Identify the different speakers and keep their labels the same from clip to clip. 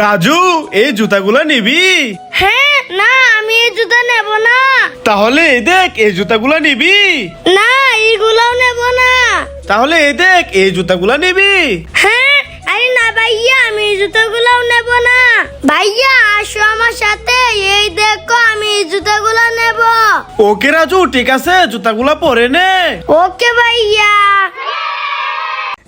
Speaker 1: রাজু এই জুতাগুলো নিবি?
Speaker 2: হ্যাঁ না আমি এই জুতা নেব না।
Speaker 1: তাহলে এই দেখ এই জুতাগুলো নিবি।
Speaker 2: না এইগুলোও নেব না।
Speaker 1: তাহলে এই দেখ এই জুতাগুলো নিবি।
Speaker 2: হ্যাঁ আরে না ভাইয়া আমি এই জুতাগুলোও নেব না। ভাইয়া আসো আমার সাথে। এই দেখো আমি এই জুতাগুলো নেব।
Speaker 1: ওকে রাজু ঠিক আছে জুতাগুলো পরে নে।
Speaker 2: ওকে ভাইয়া।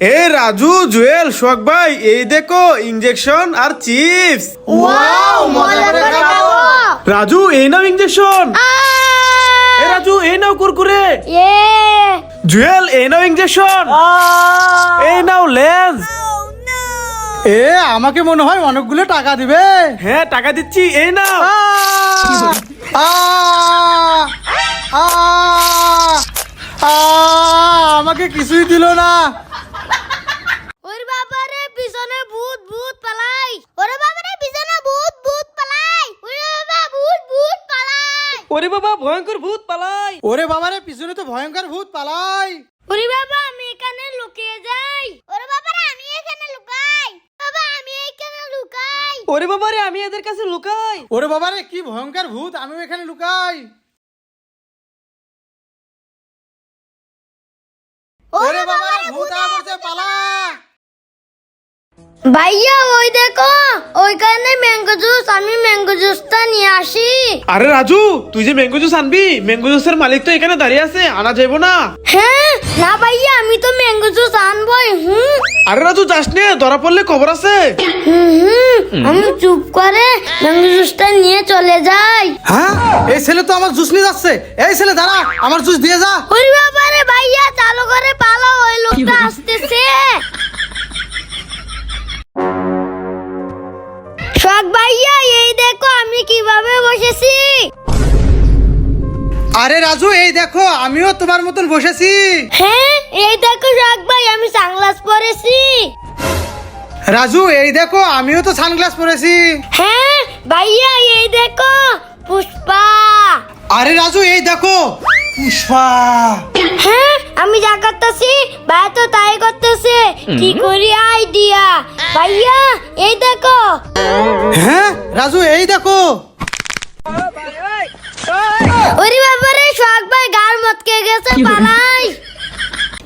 Speaker 1: এ রাজু জুয়েল শোক ভাই এই দেখো ইঞ্জেকশন আর চিপস
Speaker 2: ওয়াও মজা করে খাব।
Speaker 1: রাজু এই নাও ইঞ্জেকশন এ রাজু এই নাও কুরকুরে।
Speaker 2: ইয়ে।
Speaker 1: জুয়েল এই নাও ইঞ্জেকশন এই নাও লেন্স
Speaker 3: এ আমাকে মনে হয় অনেকগুলো টাকা দিবে।
Speaker 1: হ্যাঁ টাকা দিচ্ছি এই নাও।
Speaker 3: আ, আ, আ, আ, আমাকে কিছুই দিল না
Speaker 2: ওর বাবারে পিছনে ভূত ভূত পালাই ওরে বাবারে পিছনে ভূত ভূত পালাই ওরে বাবা ভূত ভূত পালাই
Speaker 4: ওরে বাবা ভয়ঙ্কর ভূত পালাই।
Speaker 3: ওরে বাবারে পিছনে তো ভয়ঙ্কর ভূত পালাই।
Speaker 2: ওরে বাবা আমি এখানে লুকিয়ে যাই। ওরে বাবারে আমি এখানে লুকাই। বাবা আমি এখানে লুকাই।
Speaker 4: ওরে বাবা রে আমি এদের কাছে লুকাই।
Speaker 3: ওরে বাবারে কি ভয়ঙ্কর ভূত আমি এখানে লুকাই। ওরে বাবারে ভূত আমাদের পালা
Speaker 2: ভাইয়া ওই দেখো ওইখানে ম্যাঙ্গো জুস আমি ম্যাঙ্গো জুসটা নিয়ে আসি।
Speaker 1: আরে রাজু তুই যে ম্যাঙ্গো জুস আনবি ম্যাঙ্গো জুসের মালিক তো এখানে দাঁড়িয়ে আছে আনা যাইবো না।
Speaker 2: হ্যাঁ না ভাইয়া আমি তো ম্যাঙ্গো জুস আনবই হুম।
Speaker 1: আরে রাজু যাস নে ধরা পড়লে খবর আছে।
Speaker 2: হুম আমি চুপ করে ম্যাঙ্গো জুসটা নিয়ে চলে যাই।
Speaker 3: হ্যাঁ? এই ছেলে তো আমার জুস নিয়ে যাচ্ছে। এই ছেলে দাঁড়া আমার জুস দিয়ে যা।
Speaker 2: ওরে বাবারে ভাইয়া চালু করে পালো ওই লোকটা আসতেছে। শখ ভাইয়া এই দেখো আমি কীভাবে বসেছি।
Speaker 3: আরে রাজু এই দেখো আমিও তোমার মতন বসেছি।
Speaker 2: হ্যাঁ এই দেখো শখ ভাই আমি সানগ্লাস পরেছি।
Speaker 3: রাজু এই দেখো আমিও তো সানগ্লাস পরেছি।
Speaker 2: হ্যাঁ ভাইয়া এই দেখো পুষ্পা।
Speaker 3: আরে রাজু এই দেখো পুষ্পা।
Speaker 2: হ্যাঁ আমি যা করতেছি ভাই তো তাই করতেছে। কি করি আইডিয়া ভাইয়া এই দেখো।
Speaker 3: হ্যাঁ রাজু এই দেখো।
Speaker 2: ওরে বাবারে শখ ভাই গার মতকে গেছে পালাই।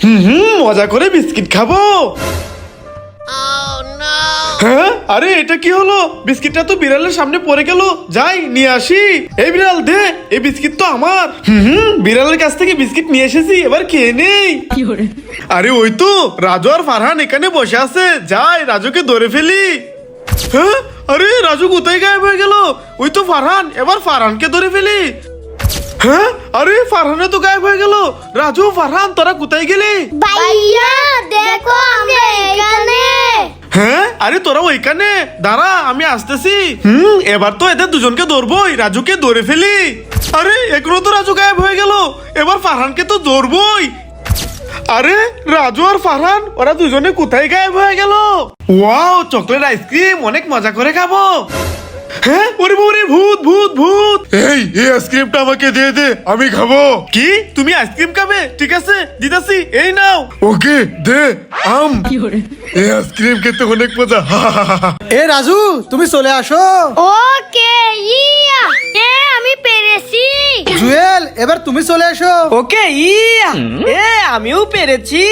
Speaker 1: হুম হুম মজা করে বিস্কিট খাব। হ্যাঁ? আরে এটা কি হলো? বিস্কিটটা তো বিড়ালের সামনে পড়ে গেল। যাই নিয়ে আসি। এই বিড়াল দে এই বিস্কিট তো আমার। হুম হুম বিড়ালের কাছ থেকে বিস্কিট নিয়ে এসেছি এবার খেয়ে নেই। আরে ওই তো রাজু আর ফারহান এখানে বসে আছে। যাই রাজুকে ধরে ফেলি। হ্যাঁ? আরে রাজু কোথায় গায়েব হয়ে গেল? ওই তো ফারহান এবার ফারহানকে ধরে ফেলি। হ্যাঁ? আরে ফারহানে তো গায়েব হয়ে গেল। রাজু ফারহান তোরা কোথায় গেলি?
Speaker 2: ভাইয়া দেখো আমরা এখানে।
Speaker 1: হ্যাঁ? আরে তোরা ওইখানে। দাঁড়া আমি আসতেছি। হুম? এবার তো এদের দুজনকে ধরবই রাজুকে ধরে ফেলি। আরে এগুলো তো রাজু গায়েব হয়ে গেল। এবার ফারহানকে তো ধরবই। আরে রাজু আর ফারহান ওরা দুজনে কোথায় গায়েব হয়ে গেল? ওয়াও চকলেট আইসক্রিম অনেক মজা করে খাব। হ্যাঁ? ওরে ওরে ভূত ভূত ভূত! এই এই আইসক্রিমটা আমাকে দিয়ে দে আমি খাব। কি? তুমি আইসক্রিম খাবে? ঠিক আছে দিদাসি এই নাও। ওকে দে আম। এই আইসক্রিম খেতে অনেক মজা
Speaker 3: এ রাজু তুমি চলে আসো।
Speaker 2: ওকে ইয়া! এ আমি পেরেছি।
Speaker 3: জুয়েল এবার তুমি চলে এসো।
Speaker 4: ওকে ইয়া! এ আমিও পেরেছি।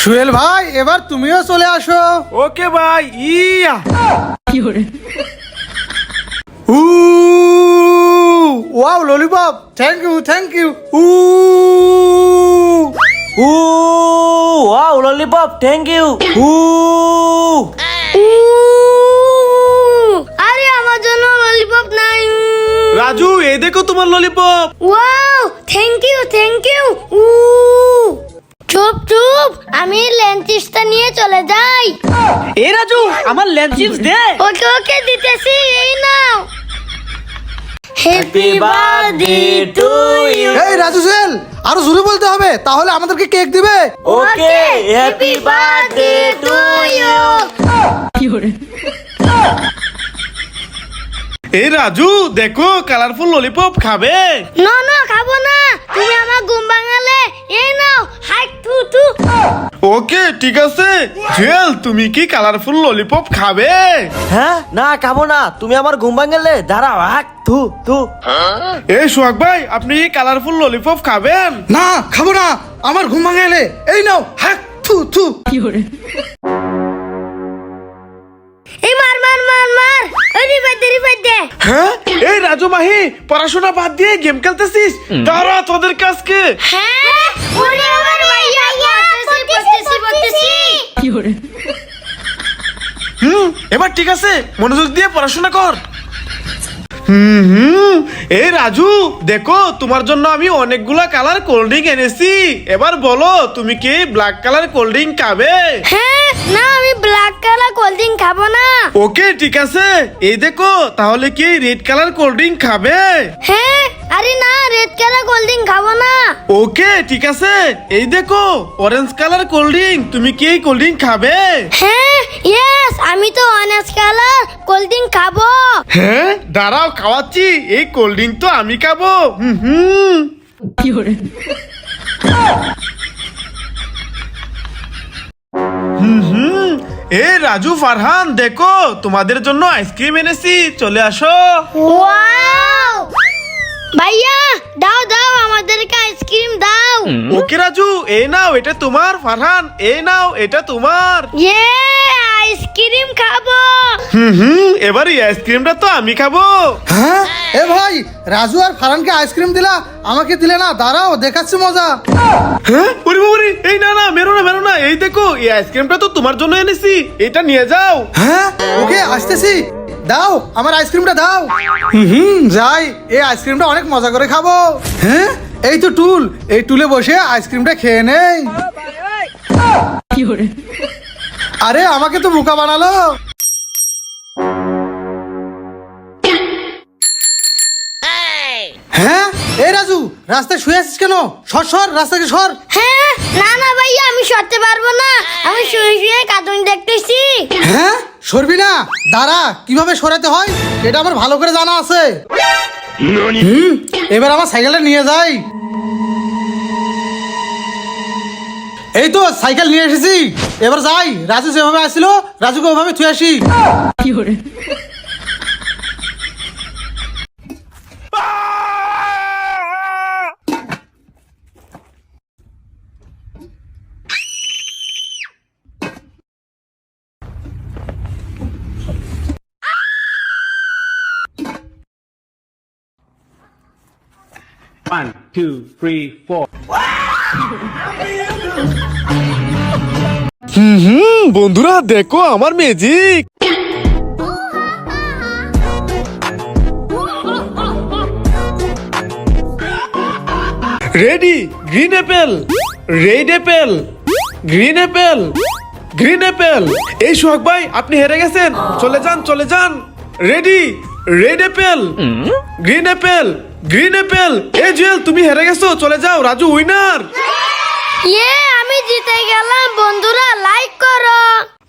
Speaker 3: সুয়েল ভাই এবার তুমিও চলে আসো।
Speaker 1: ওকে ভাই yeah!
Speaker 3: Uh wow lollipop thank you thank you উ
Speaker 4: উ ওয়াও ললিপপ থ্যাংক ইউ উ
Speaker 2: উ আরে আমার জন্য ললিপপ নাই।
Speaker 1: রাজু এই দেখো তোমার lollipop
Speaker 2: wow thank you thank you উ চুপ চুপ। আমি লেন্টিসটা নিয়ে চলে যাই।
Speaker 4: এ রাজু আমার ল্যান্ড চিপস দে।
Speaker 2: ওকে ওকে দিতেছি এই নাও। হ্যাপি বার্থডে টু ইউ
Speaker 3: এই রাজু সেল আরও জোরে বলতে হবে তাহলে আমাদেরকে কেক দিবে।
Speaker 4: Okay happy birthday
Speaker 2: to you
Speaker 1: এই রাজু দেখো কালারফুল ললিপপ খাবে।
Speaker 2: না না খাব না। তুমি আমার ঘুম ভাঙালে এই নাও হাই টু টু
Speaker 1: ওকে ঠিক আছে। জুয়েল তুমি কি কালারফুল ললিপপ খাবে?
Speaker 4: হ্যাঁ না খাব না। তুমি আমার ঘুম ভাঙলে দাঁড়াও হাক থু থু
Speaker 1: এই সোহাগ ভাই আপনি কি কালারফুল ললিপপ খাবেন?
Speaker 3: না খাব না। আমার ঘুম ভাঙে এই নাও হ্যাঁ থু থু
Speaker 2: এই
Speaker 1: হ্যাঁ? এই রাজু মাহি পড়াশোনা বাদ দিয়ে গেম খেলতেছিস? তারা তোদের কাজকে।
Speaker 2: হ্যাঁ?
Speaker 1: হুম এবার ঠিক আছে মনোযোগ দিয়ে পড়াশোনা কর। হুম হুম। এই রাজু দেখো তোমার জন্য আমি অনেকগুলা কালার কোল্ড ড্রিঙ্ক এনেছি। এবার বলো তুমি কি ব্ল্যাক কালার কোল্ড ড্রিঙ্ক খাবে?
Speaker 2: হ্যাঁ না আমি ব্ল্যাক কালার কোল্ড ড্রিঙ্ক খাব না।
Speaker 1: ওকে ঠিক আছে। এই দেখো তাহলে কি রেড কালার কোল্ড ড্রিঙ্ক খাবে?
Speaker 2: হ্যাঁ আরে না রেড কালার কোল্ড ড্রিঙ্ক খাব না।
Speaker 1: ওকে ঠিক আছে। এই দেখো অরেঞ্জ কালার কোল্ড ড্রিঙ্ক তুমি কি এই কোল্ড ড্রিঙ্ক খাবে?
Speaker 2: হ্যাঁ ইয়েস আমি তো অরেঞ্জ কালার কোল্ড ড্রিঙ্ক খাব।
Speaker 1: হ্যাঁ দাঁড়াও খাওয়াচ্ছি। এই কোল্ড ড্রিঙ্ক তো আমি খাব। হুম হুম। হুম হুম। এ রাজু ফারহান দেখো তোমাদের জন্য আইসক্রিম এনেছি। চলে আসো।
Speaker 2: ওয়াও ভাইয়া দাও দাও আমাদেরকে আইসক্রিম দাও।
Speaker 1: ওকে রাজু এই নাও এটা তোমার ফারহান এই নাও এটা তোমার।
Speaker 2: ইয়ে আইসক্রিম খাব।
Speaker 1: হুম হুম এবার এই আইসক্রিমটা তো আমি খাব।
Speaker 3: হ্যাঁ? এ ভাই রাজু আর ফারানকে আইসক্রিম দিলা আমাকে দিলে না দাঁড়াও দেখাচ্ছি মজা।
Speaker 1: হ্যাঁ? ওরে বাবারে, এই না না মেরো না মেরো না এই দেখো এই আইসক্রিমটা তো তোমার জন্য এনেছি এটা নিয়ে যাও।
Speaker 3: হ্যাঁ? ওকে আসতেছি। দাও আমার আইসক্রিমটা দাও। হুম যাই। এই আইসক্রিমটা অনেক মজা করে খাব। হ্যাঁ? এই তো টুল এই টুলে বসে আইসক্রিমটা খেয়ে নেই। আরে আমাকে তো বোকা বানালো। এই রাজু রাস্তায় শুয়ে আছিস কেন? সর সর রাস্তাকে সর।
Speaker 2: হ্যাঁ না না ভাইয়া আমি সরতে পারব না। আমি শুয়ে শুয়ে কার্টুন দেখতেছি।
Speaker 3: হ্যাঁ? সরবি না? দাঁড়া কীভাবে সরাতে হয় এটা আমার ভালো করে জানা আছে। হুম, এবার আমার সাইকেলটা নিয়ে যাই। এই তো সাইকেল নিয়ে এসেছি। এবার যাই রাজু যেভাবে আসছিল রাজুকে ওভাবে থুয়ে আসি।
Speaker 5: One, two, three, four.
Speaker 1: হুম বন্ধুরা দেখো আমার magic ready green apple red apple green apple green apple এই সোহাগ ভাই আপনি হেরে গেছেন। চলে যান চলে যান। Ready red apple green apple green apple এই জুয়েল তুমি হেরে গেছো চলে যাও রাজু উইনার
Speaker 2: ইয়ে আমি জিতে গেলাম বন্ধুরা লাইক করো।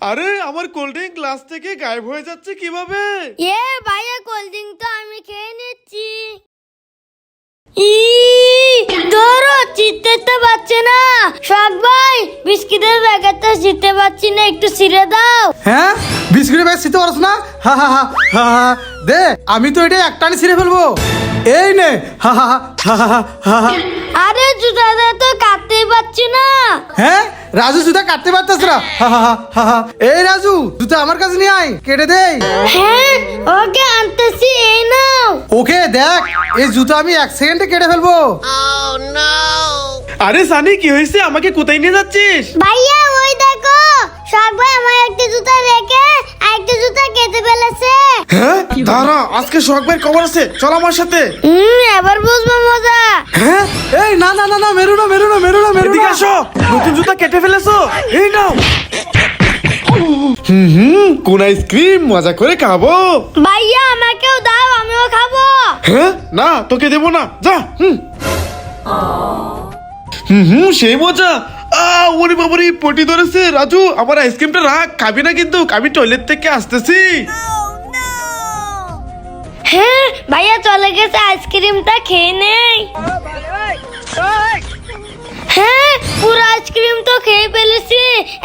Speaker 1: আরে আমার কোল্ড ড্রিঙ্ক গ্লাস থেকে গায়েব হয়ে যাচ্ছে কীভাবে?
Speaker 2: ইয়ে ভাইয়া কোল্ড ড্রিঙ্ক তো আমি খেয়ে নিচ্ছি। ই ধরো চিনতে তো পারছে না। সব ভাই বিস্কিটের প্যাকেটটা জিততে পারছি না একটু ছিঁড়ে দাও।
Speaker 3: হ্যাঁ? বিস্কুটের ব্যাগ ছিতে পারছ না? হা হা হা হা হা। দে আমি তো এটা একটানে ছিঁড়ে ফেলব। এই নে হা হা হা হা হা হা হা।
Speaker 2: আরে জুতাটা তো কাটতেই পারছি না।
Speaker 3: হ্যাঁ রাজু জুতা কাটতে পারতেছ না? হা হা হা হা হা। এই রাজু জুতা আমার কাছে নিয়ে আয় কেটে দেই
Speaker 2: হ্যাঁ ওকে আনতেছি এই নাও।
Speaker 3: ওকে দেখ এই জুতা আমি এক সেকেন্ডে কেটে ফেলব।
Speaker 1: আরে সানি কি হয়েছে? আমাকে কোথায় নিয়ে যাচ্ছিস?
Speaker 2: ভাইয়া ওই দেখো ভাই আমার একটা জুতা রেখে আরেকটা জুতা কেটে ফেলেছে।
Speaker 1: হ্যাঁ? দাঁড়া আজকে সোহাগ ভাইয়ের খবর আছে। চল আমার সাথে।
Speaker 2: হুম এবার বুঝব মজা।
Speaker 3: হ্যাঁ? এই না না না না মেরো না মেরো না মেরো না মেরো
Speaker 1: এদিকে আসো নতুন জুতা কেটে ফেলেছো? এই নাও। হুম হুম কোন আইসক্রিম মজা করে খাব।
Speaker 2: ভাইয়া আমাকেও দাও আমিও খাব।
Speaker 1: হ্যাঁ? না তোকে দেবো না। যা হুম। হুম হুম সেই মজা। ওরে বাবারে পটি ধরেছে। রাজু আমার আইসক্রিমটা রাখ। খাবি না কিন্তু আমি টয়লেট থেকে আসতেছি।
Speaker 2: হ্যাঁ ভাইয়া চলে গেছে আইসক্রিমটা খেয়ে নেই। হ্যাঁ পুরো আইসক্রিম তো খেয়ে ফেলেছি।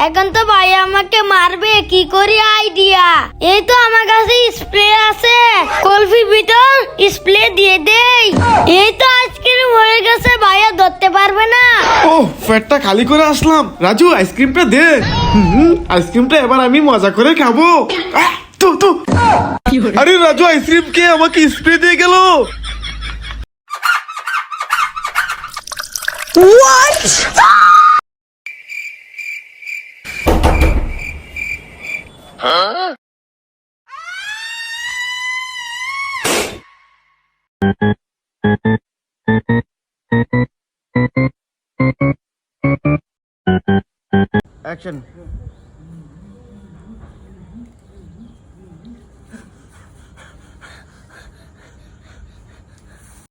Speaker 2: এখন তো ভাই আমাকে মারবে কি করি আইডিয়া এই তো আমার কাছে স্প্রে আছে। কলফি ভিতর স্প্রে দিয়ে দেই। এই তো আইসক্রিম হয়ে গেছে ভাইয়া ধরতে পারবে না।
Speaker 1: ও পেটটা খালি করে আসলাম। রাজু আইসক্রিমটা দে। হুম, আইসক্রিমটা এবার আমি মজা করে খাব। আহ, তো তো আরে রাজু আইসক্রিম কে আমাকে স্প্রে দিয়ে গেল?
Speaker 4: What? huh? Action.